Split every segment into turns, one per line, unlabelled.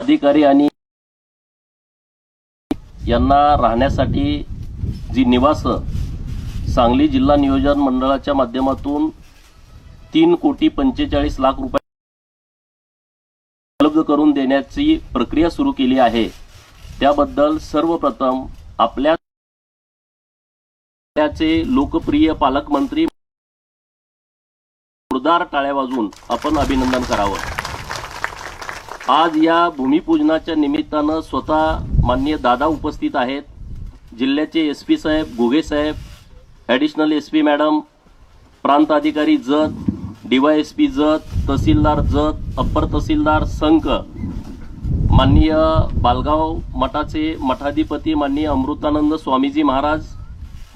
अधिकारी आणि यांना राहण्यासाठी जी निवास सांगली जिल्हा नियोजन मंडळाच्या माध्यमातून तीन कोटी पंचेचाळीस लाख रुपये उपलब्ध करून देण्याची प्रक्रिया सुरू केली आहे. त्याबद्दल सर्वप्रथम आपल्या लोकप्रिय पालकमंत्री जोरदार टाळ्या वाजून आपण अभिनंदन करावं. आज या भूमिपूजनाच्या निमित्तानं स्वतः माननीय दादा उपस्थित आहेत. जिल्ह्याचे एस पी साहेब घुगे साहेब ॲडिशनल एस पी मॅडम प्रांत अधिकारी Jath DY S P Jath तहसीलदार जत अप्पर तहसीलदार संक माननीय बालगाव मठाचे मठाधिपती माननीय अमृतानंद स्वामीजी महाराज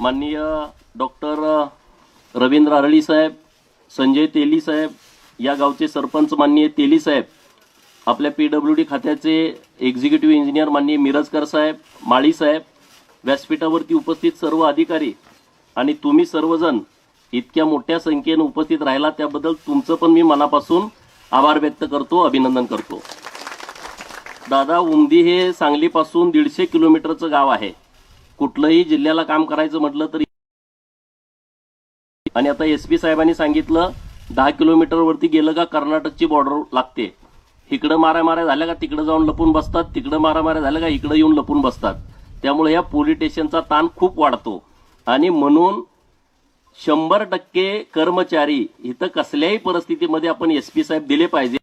माननीय डॉक्टर रवींद्र आरळी साहेब संजय तेली साहेब या गावचे सरपंच माननीय तेली साहेब आपल्या पी डब्ल्यू डी खात्याचे एक्झिक्युटिव्ह इंजिनियर माननीय मिरजकर साहेब माळी साहेब व्यासपीठावरती उपस्थित सर्व अधिकारी आणि तुम्ही सर्वजण इतक्या मोठ्या संख्येनं उपस्थित राहिला त्याबद्दल तुमचं पण मी मनापासून आभार व्यक्त करतो अभिनंदन करतो. दादा उमदी हे सांगलीपासून दीडशे किलोमीटरचं गाव आहे. कुठलंही जिल्ह्याला काम करायचं म्हटलं तरी आणि आता एस पी साहेबांनी सांगितलं दहा किलोमीटरवरती गेलं का कर्नाटकची बॉर्डर लागते. इकडं मारा माऱ्या झाल्या का? तिकडं जाऊन लपून बसतात. तिकडं मारा माऱ्या झाल्या का? इकडं येऊन लपून बसतात. त्यामुळे या पोलीस स्टेशनचा ताण खूप वाढतो. आणि म्हणून शंभर टक्के कर्मचारी इथं कसल्याही परिस्थितीमध्ये आपण एस पी साहेब दिले पाहिजे.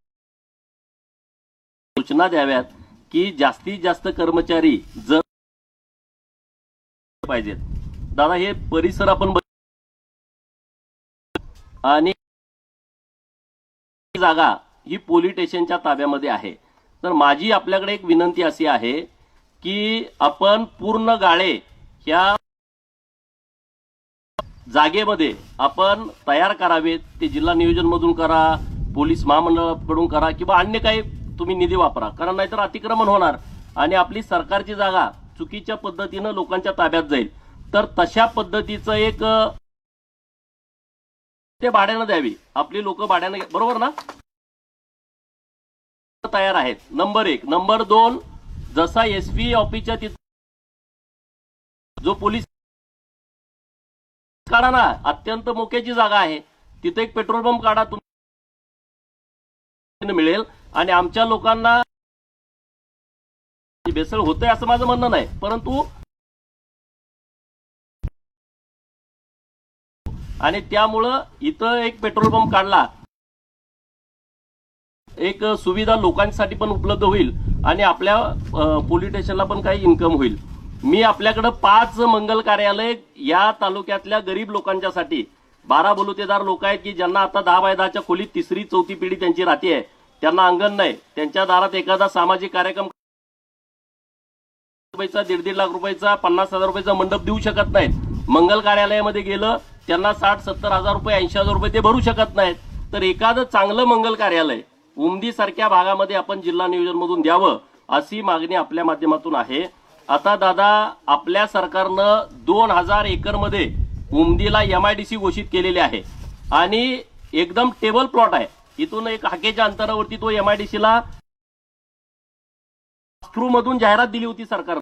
सूचना द्याव्यात की जास्तीत जास्त कर्मचारी जर पाहिजेत. दादा हे परिसर आपण आणि जागा ही पोलीस स्टेशनच्या ताब्यामध्ये आहे. तर माझी आपल्याकडे एक विनंती अशी आहे की आपण पूर्ण गाळे ह्या जागेमध्ये आपण तयार करावेत. ते जिल्हा नियोजन मधून करा पोलीस महामंडळाकडून करा किंवा अन्य काही तुम्ही निधी वापरा. कारण नाहीतर अतिक्रमण होणार आणि आपली सरकारची जागा चुकीच्या पद्धतीनं लोकांच्या ताब्यात जाईल. तर तशा पद्धतीचं एक ते भाड्यानं द्यावी. आपली लोक भाड्यानं बरोबर ना? तयार आहेत. नंबर एक. नंबर दोन जसा एस पी ऑफिसच्या तिथं जो पोलीस काढा ना अत्यंत मोक्याची जागा आहे. तिथे एक पेट्रोल पंप काढा तुम्ही मिळेल. आणि आमच्या लोकांना भेसळ होतंय असं माझं म्हणणं नाही. परंतु आणि त्यामुळं इथं एक पेट्रोल पंप काढला. एक सुविधा लोकांसाठी पण उपलब्ध होईल आणि आपल्या पोलीस स्टेशनला पण काही इन्कम होईल. मी आपल्याकडं पाच मंगल कार्यालय या तालुक्यातल्या गरीब लोकांच्यासाठी बारा बलुतेदार लोक आहेत की ज्यांना आता दहा बाय दहाच्या खोलीत तिसरी चौथी पिढी त्यांची राहते आहे. त्यांना अंगण नाही. त्यांच्या दारात एखादा सामाजिक कार्यक्रम रुपयाचा दीड दीड लाख रुपयाचा पन्नास हजार रुपयाचा मंडप देऊ शकत नाहीत. मंगल कार्यालयामध्ये गेलं त्यांना साठ सत्तर हजार रुपये ऐंशी हजार रुपये ते भरू शकत नाहीत. तर एखादं चांगलं मंगल कार्यालय उमदी सारख्या भागामध्ये आपण जिल्हा नियोजन मधून द्यावं अशी मागणी आपल्या माध्यमातून आहे. आता दादा आपल्या सरकारनं दोन हजार एकरमध्ये डी सी घोषित केलेली आहे. आणि एकदम टेबल प्लॉट आहे. इथून एक हाकेच्या अंतरावरती तो एम एमआयडीसी ला थ्रू मधून जाहिरात दिली होती सरकार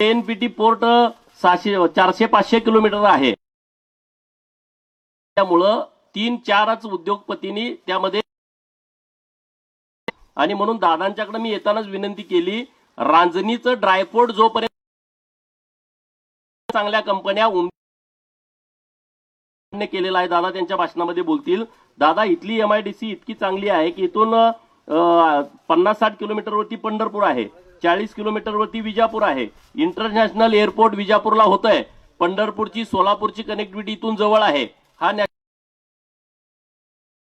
एनपीटी पोर्ट सहाशे चारशे पाचशे किलोमीटर आहे. त्यामुळं तीन चारच उद्योगपतींनी त्यामध्ये आणि म्हणून दादांच्याकडे मी येतानाच विनंती केली रांजणीचं ड्रायफ्रूट जोपर्यंत चांगल्या कंपन्या उम- केलेला आहे दादा त्यांच्या भाषणामध्ये बोलतील. दादा इथली एमआयडीसी इतकी चांगली आहे की इथून पन्नास साठ किलोमीटरवरती पंढरपूर आहे चाळीस किलोमीटरवरती विजापूर आहे इंटरनॅशनल एअरपोर्ट विजापूरला होत आहे पंढरपूरची सोलापूरची कनेक्टिव्हिटी इथून जवळ आहे. हा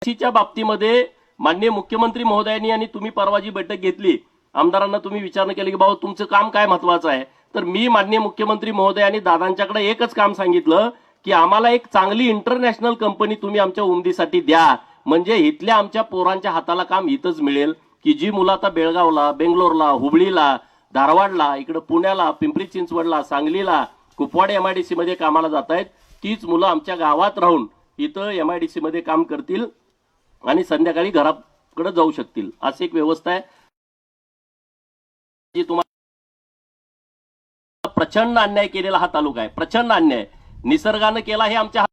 च्या बाबतीमध्ये माननीय मुख्यमंत्री महोदयांनी आणि तुम्ही परवा जी बैठक घेतली आमदारांना तुम्ही विचारणा केली की बाबा तुमचं काम काय महत्वाचं आहे? तर मी माननीय मुख्यमंत्री महोदय आणि दादांच्याकडे एकच काम सांगितलं की आम्हाला एक चांगली इंटरनॅशनल कंपनी तुम्ही आमच्या उमदीसाठी द्या. म्हणजे इथल्या आमच्या पोरांच्या हाताला काम इथंच मिळेल की जी मुलं आता बेळगावला बेंगलोरला हुबळीला धारवाडला इकडं पुण्याला पिंपरी चिंचवडला सांगलीला कुपवाड एमआयडीसी मध्ये कामाला जात आहेत तीच मुलं आमच्या गावात राहून इथं एमआयडीसी मध्ये काम करतील. आणि संध्याकाळी घराकडे जाऊ शकतील. अशी एक व्यवस्था आहे. जी तुम्हाला प्रचंड अन्याय केलेला हा तालुका आहे. प्रचंड अन्याय. निसर्गानं केला हे आमच्या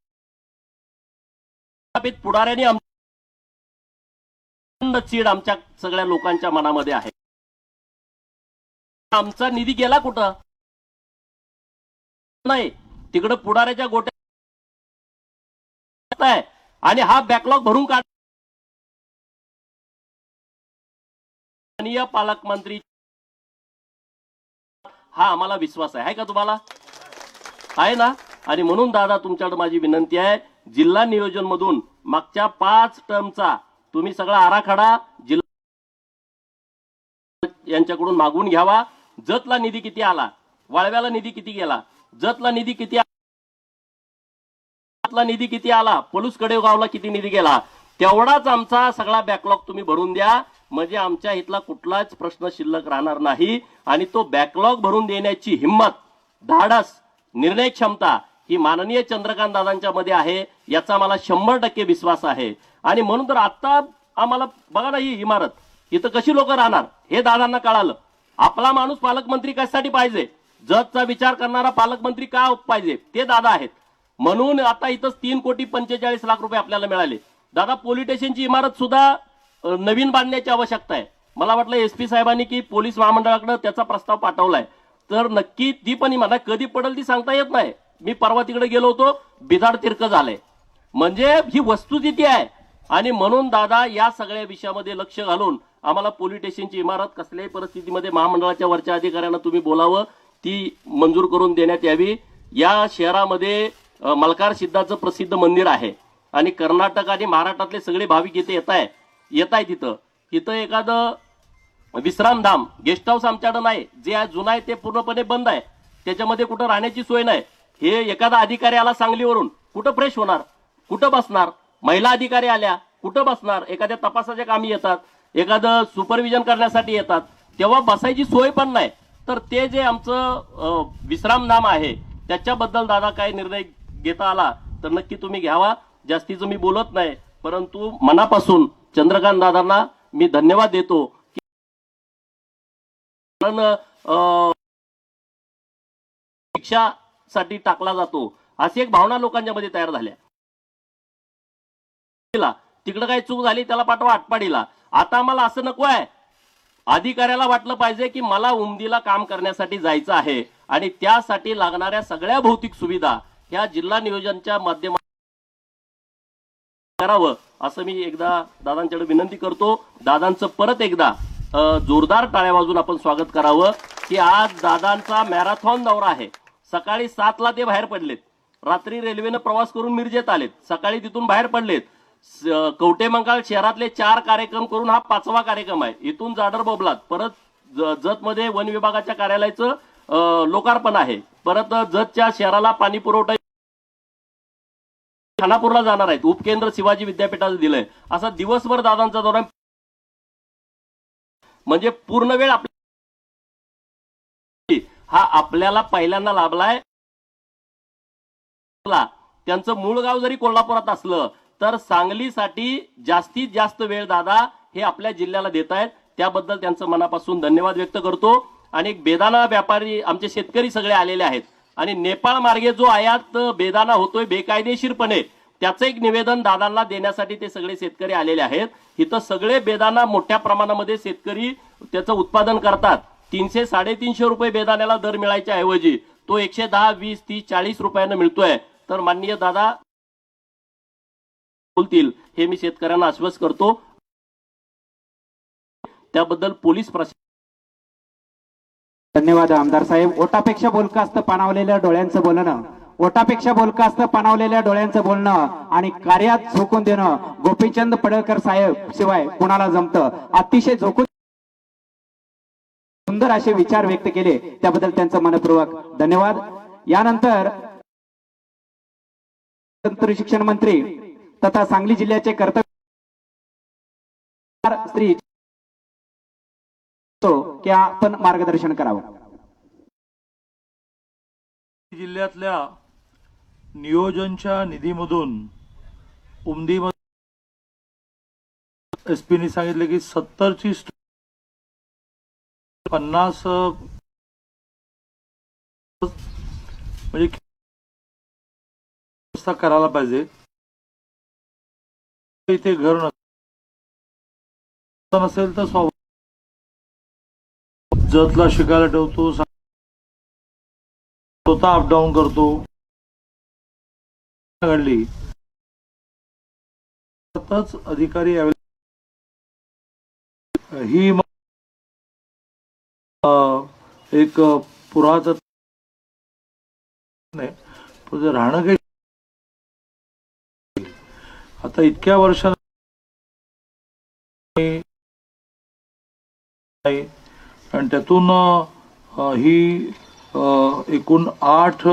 पुढाऱ्यांनी प्रचंड चीड आमच्या सगळ्या लोकांच्या मनामध्ये आहे. आमचा निधी गेला कुठं? नाही. तिकडं पुढाऱ्याच्या गोट्या आणि हा बॅकलॉग भरून काढ माननीय पालकमंत्री हा आम्हाला विश्वास आहे. आहे का तुम्हाला? आहे ना? आणि म्हणून दादा तुमच्याकडे माझी विनंती आहे जिल्हा नियोजन मधून मागच्या पाच टर्मचा तुम्ही सगळा आराखडा जिल्हा यांच्याकडून मागून घ्यावा. जतला निधी किती आला? वाळव्याला निधी किती गेला? जतला निधी किती जतला निधी किती आला? पलूस कडेगावला किती निधी गेला? तेवढाच आमचा सगळा बॅकलॉग तुम्ही भरून द्या. म्हणजे आमच्या इथला कुठलाच प्रश्न शिल्लक राहणार नाही आणि तो बॅकलॉग भरून देण्याची हिंमत धाडस निर्णय क्षमता ही माननीय चंद्रकांत दादांच्या मध्ये आहे याचा मला शंभर टक्के विश्वास आहे. आणि म्हणून तर आता आम्हाला बघा ना ही इमारत इथं कशी लोक राहणार हे दादांना कळालं. आपला माणूस पालकमंत्री कशासाठी पाहिजे? जतचा विचार करणारा पालकमंत्री का पाहिजे? ते दादा आहेत. म्हणून आता इथंच तीन कोटी पंचेचाळीस लाख रुपये आपल्याला मिळाले. दादा पोलीस स्टेशनची इमारत सुद्धा नवीन बांधण्याची आवश्यकता आहे. मला वाटलं एस पी साहेबांनी की पोलीस महामंडळाकडे त्याचा प्रस्ताव पाठवलाय. तर नक्की ती पण मला कधी पडेल ती सांगता येत नाही. मी परवा तिकडे गेलो होतो बिदाड तिरक झालंय. म्हणजे ही वस्तुस्थिती आहे. आणि म्हणून दादा या सगळ्या विषयामध्ये लक्ष घालून आम्हाला पोलीस स्टेशनची इमारत कसल्याही परिस्थितीमध्ये महामंडळाच्या वरच्या अधिकाऱ्यांना तुम्ही बोलावं ती मंजूर करून देण्यात यावी. या शहरामध्ये मलकार सिद्धाचं प्रसिद्ध मंदिर आहे. आणि कर्नाटक आणि महाराष्ट्रातले सगळे भाविक इथे येत आहे येत आहे तिथं. तिथं एखादं विश्रामधाम गेस्ट हाऊस आमच्याकडे नाही. जे आहे जुनं आहे ते पूर्णपणे बंद आहे. त्याच्यामध्ये कुठं राहण्याची सोय नाही. हे एखादा अधिकारी आला सांगलीवरून कुठं फ्रेश होणार? कुठं बसणार? महिला अधिकारी आल्या कुठं बसणार? एखाद्या तपासाच्या कामी येतात एखादं सुपरविजन करण्यासाठी येतात. तेव्हा बसायची सोय पण नाही. तर ते जे आमचं विश्रामधाम आहे त्याच्याबद्दल दादा काय निर्णय घेता आला तर नक्की तुम्ही घ्यावा. जास्तीचं मी बोलत नाही. परंतु मनापासून चंद्रकांत दादांना मी धन्यवाद देतो की शिक्षासाठी टाकला जातो. अशी एक भावना लोकांच्या मध्ये तयार झाल्या. तिकडं काही चूक झाली त्याला पाठवा आटपाडीला. आता आम्हाला असं नको आहे. अधिकाऱ्याला वाटलं पाहिजे की मला उमदीला काम करण्यासाठी जायचं आहे आणि त्यासाठी लागणाऱ्या सगळ्या भौतिक सुविधा ह्या जिल्हा नियोजनच्या माध्यमात करावं असं मी एकदा दादांच्याकडे विनंती करतो. दादांचं परत एकदा जोरदार टाळ्या वाजून आपण स्वागत करावं की आज दादांचा मॅरेथॉन दौरा आहे. सकाळी सातला ते बाहेर पडलेत. रात्री रेल्वेनं प्रवास करून मिरजेत आलेत. सकाळी तिथून बाहेर पडलेत. स- शहरातले चार कार्यक्रम करून हा पाचवा कार्यक्रम आहे. इथून जाडर बोबलात परत जतमध्ये वन विभागाच्या कार्यालयाचं लोकार्पण आहे. परत जतच्या शहराला पाणी पुरवठा खानापूरला जाणार आहेत. उपकेंद्र शिवाजी विद्यापीठाचं दिलंय. असा दिवसभर दादांचा दौरा म्हणजे पूर्ण वेळ आपल्या हा आपल्याला पहिल्यांदा लाभलाय. त्यांचं मूळ गाव जरी कोल्हापुरात असलं तर सांगलीसाठी जास्तीत जास्त वेळ दादा हे आपल्या जिल्ह्याला देत आहेत. त्याबद्दल त्यांचं मनापासून धन्यवाद व्यक्त करतो. आणि एक बेदाना व्यापारी आमचे शेतकरी सगळे आलेले आहेत. आणि नेपाळ मार्गे जो आयात बेदाना होतोय बेकायदेशीरपणे त्याचं एक निवेदन दादांना देण्यासाठी ते सगळे शेतकरी आलेले आहेत. इथं सगळे बेदाना मोठ्या प्रमाणामध्ये शेतकरी त्याचं उत्पादन करतात. तीनशे साडेतीनशे रुपये बेदाण्याला दर मिळायच्या ऐवजी तो एकशे दहा वीस तीस चाळीस रुपयानं मिळतोय. तर माननीय दादा बोलतील हे मी शेतकऱ्यांना आश्वस्त करतो. त्याबद्दल पोलीस प्रशासन
धन्यवाद आमदार साहेब. ओटापेक्षा बोलकं असतं पाणावलेल्या डोळ्यांचं बोलणं. ओटापेक्षा बोलकं असतं पाणावलेल्या डोळ्यांचं बोलणं आणि कार्यात झोकून देणं. गोपीचंद पडळकर साहेब शिवाय कुणाला जमतं? अतिशय झोकून सुंदर असे विचार व्यक्त केले. त्याबद्दल त्यांचं मनपूर्वक धन्यवाद. यानंतर तंत्र शिक्षण मंत्री तथा सांगली जिल्ह्याचे कर्तव्य की आपण मार्गदर्शन करावं.
जिल्ह्यातल्या नियोजनच्या निधीमधून उमदी एस पीनी सांगितले की सत्तरची पन्नास म्हणजे करायला पाहिजे. इथे घर नस- नसेल तर स्वाभाविक जतला शिकायला ठेवतो स्वतः स्वतः अपडाऊन करतो. घडली. अधिकारी ही एक पुरातत्व राहणं काही आता इतक्या वर्षां आणि त्यातून ही एकूण आठ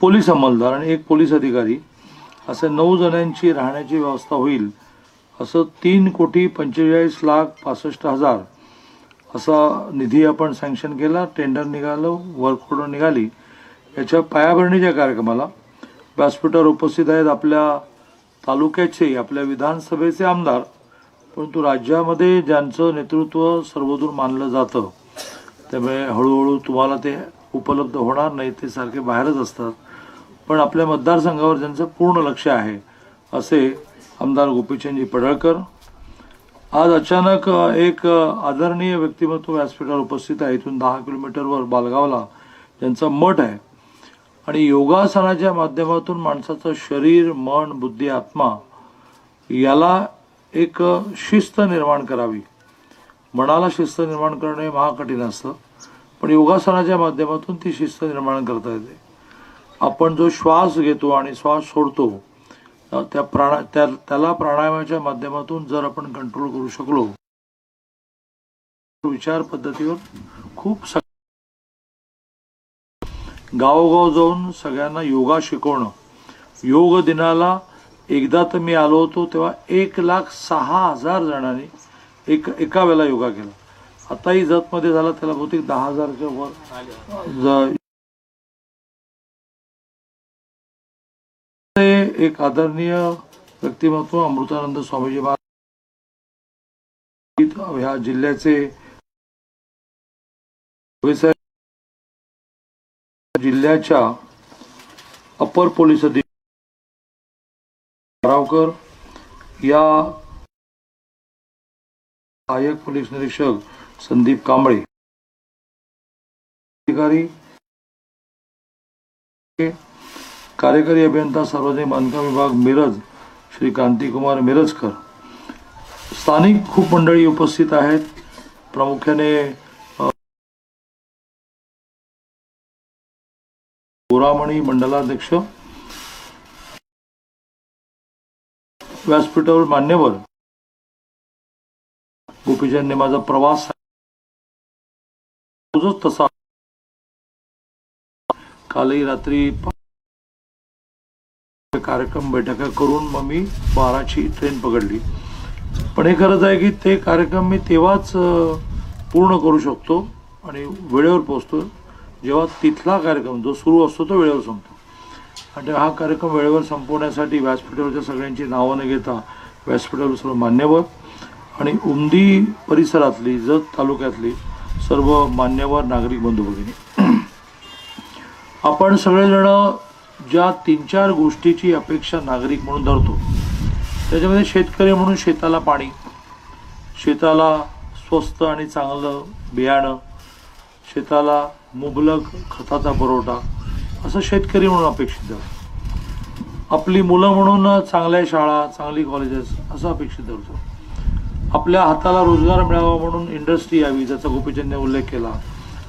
पोलीस अंमलदार आणि एक पोलीस अधिकारी असे नऊ जणांची राहण्याची व्यवस्था होईल असं तीन कोटी पंचेचाळीस लाख पासष्ट हजार असा निधी आपण सँक्शन केला टेंडर निघालं वर्क ऑर्डर निघाली. याच्या पायाभरणीच्या कार्यक्रमाला व्यासपीठावर उपस्थित आहेत आपल्या तालुक्याचे आपल्या विधानसभेचे आमदार परंतु राज्यामध्ये ज्यांचं नेतृत्व सर्वदूर मानलं जातं त्यामुळे हळूहळू तुम्हाला ते उपलब्ध होणार नाही ते सारखे बाहेरच असतात. पण आपल्या मतदारसंघावर ज्यांचं पूर्ण लक्ष आहे असे आमदार गोपीचंदजी पडळकर. आज अचानक एक आदरणीय व्यक्तिमत्व व्यासपीठावर उपस्थित आहे इथून दहा किलोमीटरवर बालगावला ज्यांचा मठ आहे. आणि योगासनाच्या माध्यमातून माणसाचं शरीर मन बुद्धी आत्मा याला एक शिस्त निर्माण करावी. मनाला शिस्त निर्माण करणं हे महाकठीण असतं. पण योगासनाच्या माध्यमातून ती शिस्त निर्माण करता येते. आपण जो श्वास घेतो आणि श्वास सोडतो त्या प्राणा त्या त्याला प्राणायामाच्या माध्यमातून जर आपण कंट्रोल करू शकलो विचार पद्धतीवर खूप सग गावोगाव जाऊन सगळ्यांना योगा शिकवणं योग दिनाला एकदा तर मी आलो होतो तेव्हा एक लाख सहा हजार जणांनी एक एका वेळेला योगा केला. आताही जतमध्ये झाला त्याला बहुतेक दहा हजारच्या वर एक आदरणीय व्यक्तिमत्व अमृतानंद स्वामीजी महाराज ह्या जिल्ह्याचे जिल्ह्याच्या अपर पोलीस अधीक्षक रावकर या सहाय्यक पोलीस निरीक्षक संदीप कांबळे. अधिकारी. कार्यकारी अभियंता सार्वजनिक बांधकाम विभाग मिरज श्री कांतीकुमार मिरजकर. स्थानिक खूप मंडळी उपस्थित आहेत. प्रामुख्याने गोरामणी मंडलाध्यक्ष व्यासपीठावर मान्यवर. गोपीचंदने माझा प्रवास तसा कालही रात्री कार्यक्रम बैठका करून मग मी बाराची ट्रेन पकडली. पण हे खरंच आहे की ते कार्यक्रम मी तेव्हाच पूर्ण करू शकतो आणि वेळेवर पोहोचतो जेव्हा तिथला कार्यक्रम जो सुरू असतो तो वेळेवर संपतो. आणि हा कार्यक्रम वेळेवर संपवण्यासाठी व्यासपीठावरच्या सगळ्यांची नावं न घेता व्यासपीठावर सर्व मान्यवर आणि उमदी परिसरातली जत तालुक्यातली सर्व मान्यवर नागरिक बंधू भगिनी आपण सगळेजण ज्या तीन चार गोष्टीची अपेक्षा नागरिक म्हणून धरतो त्याच्यामध्ये शेतकरी म्हणून शेताला पाणी शेताला स्वस्त आणि चांगलं बियाणं शेताला मुबलक खताचा पुरवठा असं शेतकरी म्हणून अपेक्षित आहे. आपली मुलं म्हणून चांगल्या शाळा चांगली कॉलेजेस असं अपेक्षित धरतो आपल्या हाताला रोजगार मिळावा म्हणून इंडस्ट्री यावी ज्याचा गोपीचंदने उल्लेख केला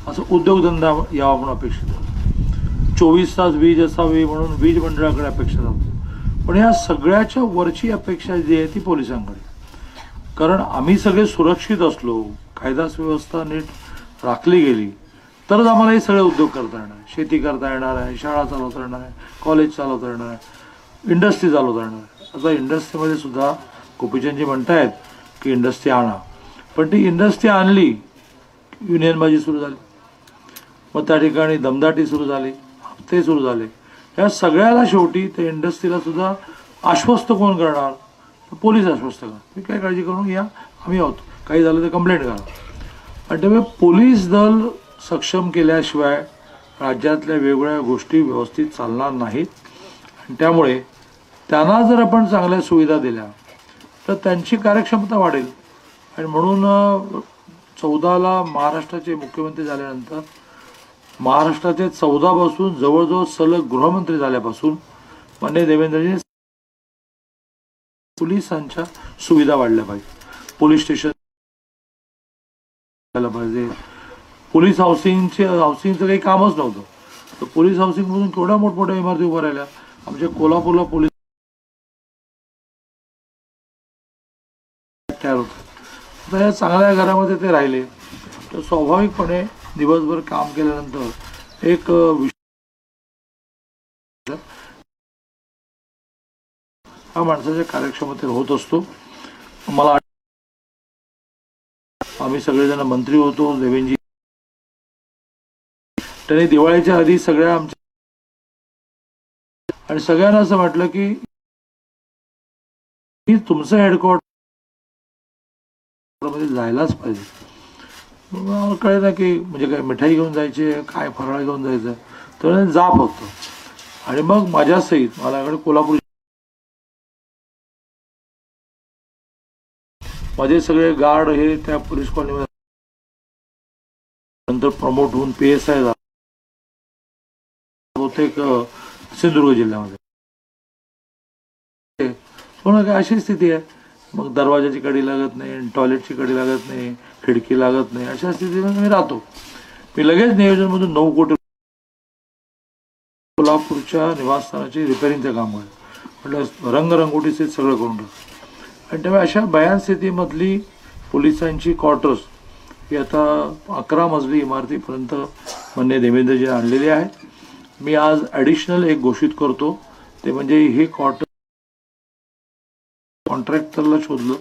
असं उद्योगधंदा यावा म्हणून अपेक्षित धरतो चोवीस तास वीज असावी म्हणून वीज मंडळाकडे अपेक्षा धरतो पण ह्या सगळ्याच्या वरची अपेक्षा जी आहे ती पोलिसांकडे. कारण आम्ही सगळे सुरक्षित असलो कायदा सुव्यवस्था नीट राखली गेली तरच आम्हाला हे सगळे उद्योग करता येणार. आहे शेती करता येणार आहे शाळा चालवता येणार आहे कॉलेज चालवता येणार आहे इंडस्ट्री चालवता येणार आहे. आता इंडस्ट्रीमध्ये सुद्धा गोपीचंदजी म्हणतायत की इंडस्ट्री आणा. पण ती इंडस्ट्री आणली युनियनबाजी सुरू झाली. मग त्या ठिकाणी दमदाटी सुरू झाली हप्ते सुरू झाले. या सगळ्याला शेवटी त्या इंडस्ट्रीला सुद्धा आश्वस्त कोण करणार? पोलीस आश्वस्त करा तुम्ही काय काळजी करून घ्या या आम्ही आहोत. काही झालं तर कंप्लेंट करा. आणि त्यामुळे पोलीस दल सक्षम केल्याशिवाय राज्यातल्या वेगवेगळ्या गोष्टी व्यवस्थित चालणार नाहीत. आणि त्यामुळे त्यांना जर आपण चांगल्या सुविधा दिल्या तर त्यांची कार्यक्षमता वाढेल. आणि म्हणून चौदाला महाराष्ट्राचे मुख्यमंत्री झाल्यानंतर महाराष्ट्राचे चौदापासून जवळजवळ सलग गृहमंत्री झाल्यापासून मान्य देवेंद्रजी पोलिसांच्या सुविधा वाढल्या पाहिजे. पोलीस स्टेशन झालं पाहिजे. पोलीस हाऊसिंगचे हाऊसिंगचं काही कामच नव्हतं. तर पोलीस हाऊसिंगमधून केवढ्या मोठमोठ्या इमारती उभ्या राहिल्या. आमच्या कोल्हापूरला पोलीस तयार होतं. आता या चांगल्या घरामध्ये ते राहिले. तर स्वाभाविकपणे दिवसभर काम केल्यानंतर एक विषय हा माणसाच्या कार्यक्षमतेत होत असतो. मला आम्ही सगळेजण मंत्री होतो देवेंजी त्यांनी दिवाळीच्या आधी सगळ्या आमच्या आणि सगळ्यांना असं म्हटलं की मी तुमचं हेडक्वार्टरमध्ये जायलाच पाहिजे. कळलं ना की म्हणजे काय मिठाई घेऊन जायची काय फराळ घेऊन जायचं. तर जाप जा फक्त. आणि मग माझ्यासहित मला कोल्हापूर माझे सगळे गार्ड हे त्या पोलीस कॉलनीमध्ये नंतर प्रमोट होऊन पी एस आय झाला प्रत्येक सिंधुदुर्ग जिल्ह्यामध्ये. पण काय अशी स्थिती आहे. मग दरवाजाची कडी लागत नाही टॉयलेटची कडी लागत नाही खिडकी लागत नाही अशा स्थितीमध्ये मी राहतो. मी लगेच नियोजनमधून नऊ कोटी कोल्हापूरच्या निवासस्थानाची रिपेअरिंगचं काम आहे. म्हटलं रंगरंगोटीचे सगळं करून टाक. आणि त्यामुळे अशा भयान स्थितीमधली पोलिसांची क्वार्टर्स ही आता अकरा मजली इमारतीपर्यंत मान्य देवेंद्रजी आणलेली आहे मी आज ॲडिशनल एक घोषित करतो. ते म्हणजे हे क्वार्टर कॉन्ट्रॅक्टरला शोधलं.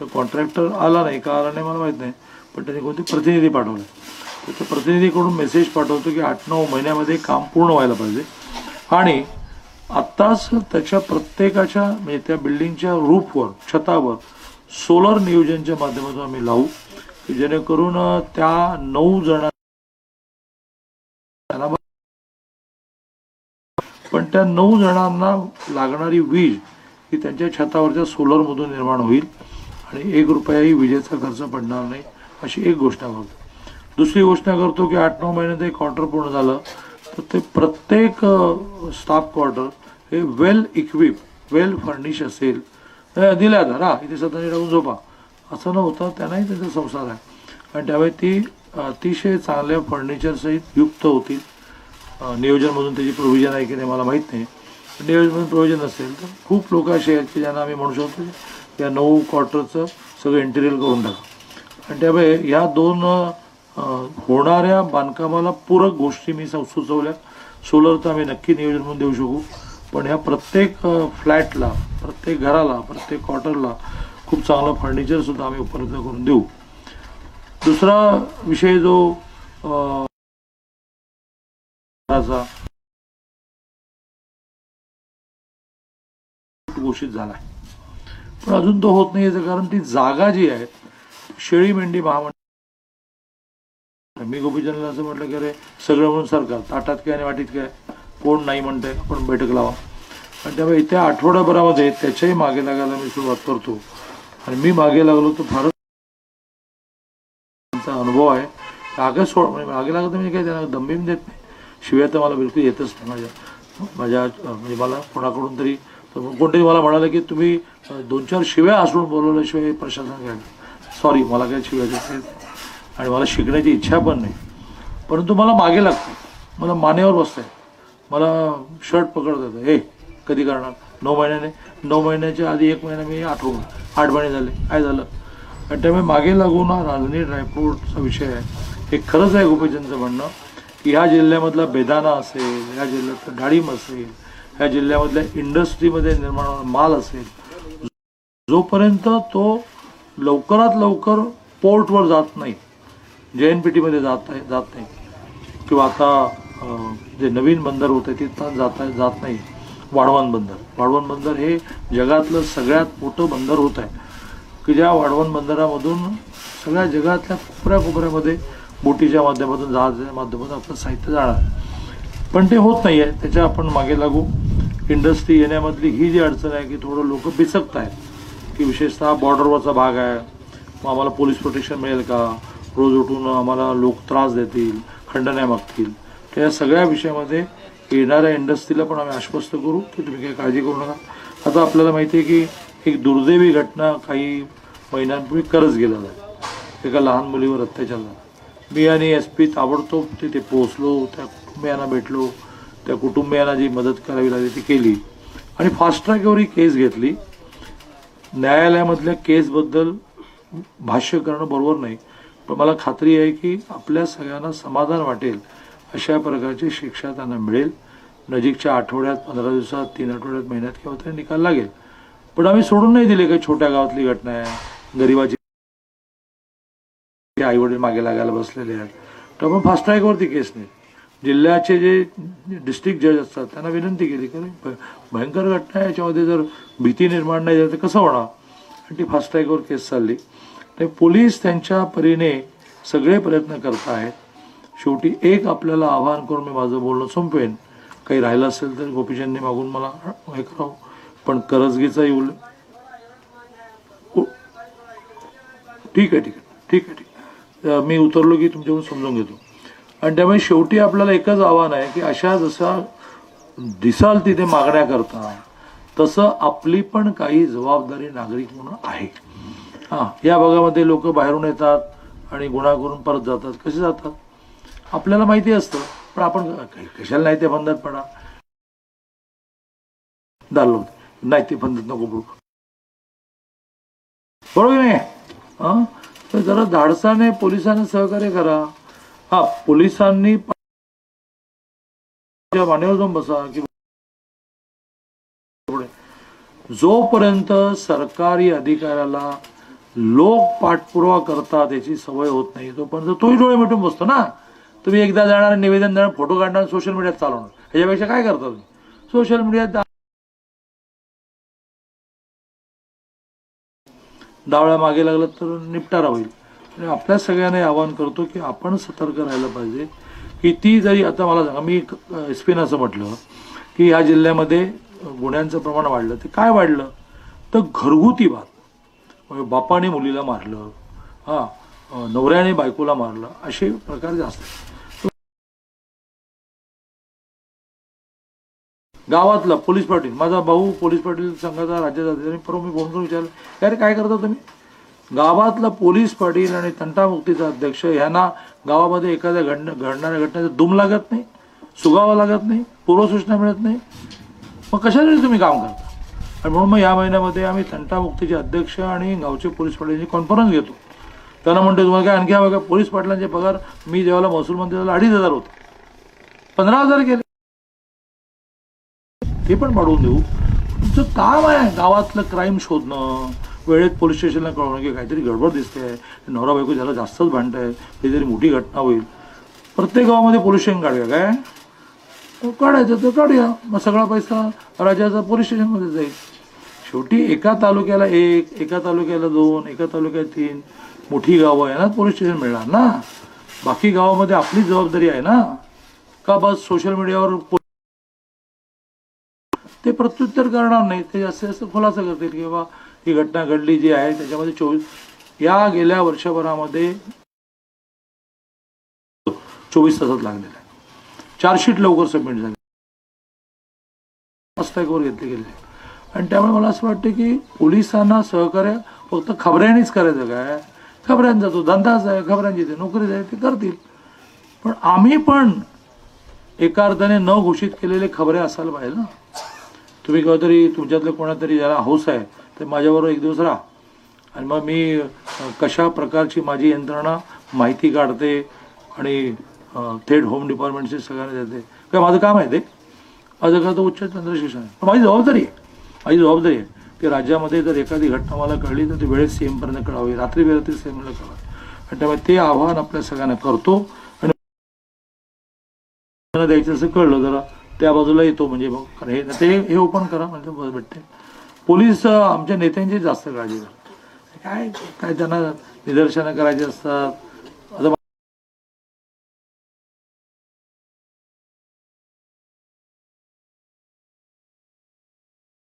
तर कॉन्ट्रॅक्टर आला नाही का आला नाही मला माहीत नाही पण त्यांनी कोणते प्रतिनिधी पाठवले. तर त्या प्रतिनिधीकडून मेसेज पाठवतो की आठ नऊ महिन्यामध्ये काम पूर्ण व्हायला पाहिजे. आणि आत्ताच त्याच्या प्रत्येकाच्या म्हणजे त्या बिल्डिंगच्या रूफवर छतावर सोलर नियोजनच्या माध्यमातून आम्ही लावू की जेणेकरून त्या नऊ जणांना पण त्या नऊ जणांना लागणारी वीज ही त्यांच्या छतावरच्या सोलरमधून निर्माण होईल आणि एक रुपयाही विजेचा खर्च पडणार नाही अशी एक घोषणा करतो दुसरी घोषणा करतो की आठ नऊ महिन्यात एक क्वार्टर पूर्ण झालं तर ते प्रत्येक स्टाफ क्वार्टर हे वेल इक्विप वेल फर्निश असेल. दिल्या आता रा इथे सतत टाकून झोपा. असं न होता त्यांनाही त्यांचा संसार आहे. आणि त्यामुळे ती अतिशय चांगल्या फर्निचरसहित युक्त होतील नियोजनमधून त्याची प्रोव्हिजन आहे की नाही मला माहीत नाही. पण नियोजनमधून प्रोव्हिजन असेल तर खूप लोक असे आहेत की ज्यांना आम्ही म्हणू शकतो की या नऊ क्वार्टरचं सगळं इंटेरियर करून टाका. आणि त्यामुळे या दोन होणाऱ्या बांधकामाला पूरक गोष्टी मी सुचवल्या. सोलर तर आम्ही नक्की नियोजन म्हणून देऊ शकू. पण ह्या प्रत्येक फ्लॅटला प्रत्येक घराला प्रत्येक क्वार्टरला खूप चांगलं फर्निचरसुद्धा आम्ही उपलब्ध करून देऊ. दुसरा विषय जो अ, घोषित झाला पण अजून तो होत नाही याचं कारण ती जागा जी आहे शेळी मेंढी महामंडळ मी गोपीचंदला असं म्हटलं की अरे सगळं म्हणून सरकार ताटात काय आणि वाटीत काय कोण नाही म्हणतंय आपण बैठक लावा. आणि त्यामुळे येत्या आठवड्याभरामध्ये त्याच्याही मागे लागायला मी सुरुवात करतो. आणि मी मागे लागलो तर फारच त्यांचा अनुभव आहे. कागद सोड म्हणजे मागे लागत म्हणजे काय त्यांना दमबीम देत नाही. शिवाय तर मला बिलकुल येतच नाही. माझ्या माझ्या म्हणजे मला कोणाकडून तरी कोणतरी मला म्हणालं की तुम्ही दोन चार शिव्या असून बोलवल्याशिवाय प्रशासन घ्या सॉरी मला काही शिव्या देत आणि मला शिकण्याची इच्छा पण नाही. परंतु मला मागे लागतं. मला मानेवर बसतंय. मला शर्ट पकडत येतं हे कधी करणार? नऊ महिन्याने. नऊ महिन्याच्या आधी एक महिना मी आठवून आठ महिने झाले. काय झालं? आणि त्यामुळे मागे लागून हा राजनी ड्रायफ्रूटचा विषय आहे. हे खरंच आहे गोपीचंदचं म्हणणं. की ह्या जिल्ह्यामधला बेदाना असेल ह्या जिल्ह्यातलं डाळिंब असेल ह्या जिल्ह्यामधल्या इंडस्ट्रीमध्ये निर्माण होणारा माल असेल जोपर्यंत तो लवकरात लवकर पोर्टवर जात नाही जे एन पी टीमध्ये जात आहे जात नाही किंवा आता जे नवीन बंदर होते तिथं जात जात नाही वाढवण बंदर. वाढवण बंदर हे जगातलं सगळ्यात मोठं बंदर होत आहे की ज्या वाढवण बंदरामधून सगळ्या जगातल्या कोपऱ्या कोपऱ्यामध्ये बोटीच्या माध्यमातून जहाजाच्या माध्यमातून आपलं साहित्य जाणार. पण ते होत नाही आहे त्याच्या आपण मागे लागू. इंडस्ट्री येण्यामधली ही जी अडचण आहे की थोडं लोक बिचकत आहेत की विशेषतः बॉर्डरवरचा भाग आहे. मग आम्हाला पोलीस प्रोटेक्शन मिळेल का? रोज उठून आम्हाला लोक त्रास देतील खंडण्या मागतील. तर या सगळ्या विषयामध्ये येणाऱ्या इंडस्ट्रीला पण आम्ही आश्वस्त करू की तुम्ही काही काळजी करू नका. आता आपल्याला माहिती आहे की एक दुर्दैवी घटना काही महिन्यांपूर्वी करच गेला आहे. एका लहान मुलीवर अत्याचार झाला. मी आणि एस पी ताबडतोब तिथे पोहोचलो त्या कुटुंबियांना भेटलो त्या कुटुंबियांना जी मदत करावी लागली ती केली. आणि फास्ट ट्रॅकवर ही केस घेतली. न्यायालयामधल्या केसबद्दल भाष्य करणं बरोबर नाही पण मला खात्री आहे की आपल्या सगळ्यांना समाधान वाटेल अशा प्रकारची शिक्षा त्यांना मिळेल. नजीकच्या आठवड्यात पंधरा दिवसात तीन आठवड्यात महिन्यात किंवा तरी निकाल लागेल. पण आम्ही सोडून नाही दिले काही छोट्या गावातली घटना आहे गरिबाची आई वडील मागे लागायला बसलेले आहेत. तर आपण फास्ट ट्रॅकवरती केस नाही जिल्ह्याचे जे डिस्ट्रिक्ट जज असतात त्यांना विनंती केली की भयंकर घटना याच्यामध्ये जर भीती निर्माण नाही झाली तर कसं होणार? आणि ती फास्ट ट्रॅकवर केस चालली. तर पोलीस त्यांच्या परीने सगळे प्रयत्न करत आहेत शेवटी एक आपल्याला आवाहन करून मी माझं बोलणं संपवेन काही राहिलं असेल तर गोपीचंदनी मागून मला हे करावं. पण करजगीचा येऊ ठीक आहे ठीक आहे ठीक आहे ठीक आहे. मी उतरलो की तुमच्याकडून समजून घेतो. आणि त्यामुळे शेवटी आपल्याला एकच आव्हान आहे की अशा जसा दिसाल तिथे मागण्या करता तसं आपली पण काही जबाबदारी नागरिक म्हणून आहे. हां या भागामध्ये लोक बाहेरून येतात आणि गुन्हा करून परत जातात. कसे जातात? आपल्याला माहिती असतं पण आपण कशाला नाही ते बंधत पडा दालो नाही ते बंधत नको बरोबर नाही? हां? तर जरा धाडसाने पोलिसांना सहकार्य करा. हा पोलिसांनी मानेवर जाऊन बसा की जोपर्यंत सरकारी अधिकाऱ्याला लोक पाठपुरावा करतात याची सवय होत नाही तोपर्यंत तोही डोळे मिटून बसतो ना. तुम्ही एकदा जाणार निवेदन देणार फोटो काढणार सोशल मीडियात चालवणार. ह्याच्यापेक्षा काय करता तुम्ही? सोशल मीडियात डावळ्या मागे लागलं तर निपटारा होईल. आणि आपल्या सगळ्यांना आवाहन करतो की आपण सतर्क राहायला पाहिजे. की ती जरी आता मला सांगा मी एस पीनं असं म्हटलं की या जिल्ह्यामध्ये गुन्ह्यांचं प्रमाण वाढलं. ते काय वाढलं? तर घरगुती वाद. म्हणजे बापाने मुलीला मारलं हां नवऱ्याने बायकोला मारलं असे प्रकार जास्त गावातला पोलीस पाटील माझा भाऊ पोलीस पाटील संघाचा राज्याचा अधिकारी परवा मी फोन करून विचारलं अरे काय करता तुम्ही? गावातला पोलीस पाटील आणि तंटामुक्तीचा अध्यक्ष यांना गावामध्ये एखाद्या घडण घडणाऱ्या घटनेचा दुम लागत नाही सुगावा लागत नाही पूर्वसूचना मिळत नाही. मग कशासाठी तुम्ही काम करता? आणि म्हणून मग या महिन्यामध्ये आम्ही तंटामुक्तीचे अध्यक्ष आणि गावचे पोलीस पाटलांची कॉन्फरन्स घेतो. त्यांना म्हणतो तुम्हाला काय आणखी हवं का? पोलीस पाटलांचे पगार मी जेव्हा महसूल मंत्री झाला अडीच हजार होते. पंधरा हजार केले. ते पण वाढवून देऊ. तुमचं काम आहे गावातलं क्राईम शोधणं. वेळेत पोलीस स्टेशनला कळवणं की काहीतरी गडबड दिसते आहे नवरा बायको ज्याला जास्तच भांडत आहे काहीतरी मोठी घटना होईल. प्रत्येक गावामध्ये पोलीस स्टेशन काढूया काय? तो काढायचं तर काढूया. मग सगळा पैसा राज्याचा पोलीस स्टेशनमध्ये जाईल. शेवटी एका तालुक्याला एक एका तालुक्याला दोन एका तालुक्यात तीन. मोठी गावं आहे ना पोलीस स्टेशन मिळणार ना? बाकी गावामध्ये आपलीच जबाबदारी आहे ना? का बस सोशल मीडियावर पो- ते प्रत्युत्तर करणार नाही. ते असे जास्त खुलासा करतील किंवा ही घटना घडली जी आहे त्याच्यामध्ये चोवीस या गेल्या वर्षभरामध्ये चोवीस तासात लागलेला आहे. चार्जशीट लवकर सबमिट झाली. फास्टॅगवर घेतले गेले. आणि त्यामुळे मला असं वाटतं की पोलिसांना सहकार्य फक्त खबऱ्यांनीच करायचं काय? खबऱ्यांचा तो धंदाच आहे खबऱ्यांची ते नोकरीच आहे ते करतील. पण आम्ही पण एका अर्थाने न घोषित केलेले खबरे असायला पाहिजे ना. तुम्ही केव्हा तुमच्यातलं कोणातरी ज्याला हौस आहे ते माझ्याबरोबर एक दिवस राहा. आणि मग मी कशा प्रकारची माझी यंत्रणा माहिती काढते आणि थेट होम डिपार्टमेंटची सगळ्यांना देते. काय माझं काम आहे ते? माझं का तर उच्च तंत्र शिक्षण आहे. पण माझी जबाबदारी आहे. माझी जबाबदारी आहे की राज्यामध्ये जर एखादी घटना मला कळली तर ती वेळेत सी एमपर्यंत कळावी रात्री वेळेत सी एमला कळावी. आणि त्यामुळे ते आव्हान आपल्या सगळ्यांना करतो आणि द्यायचं असं कळलं जरा त्या बाजूला येतो म्हणजे मग. कारण हे ते हे ओपन करा म्हणजे बस भेटते पोलीस आमच्या नेत्यांची जास्त काळजी करतात. काय काय त्यांना निदर्शनं करायची असतात?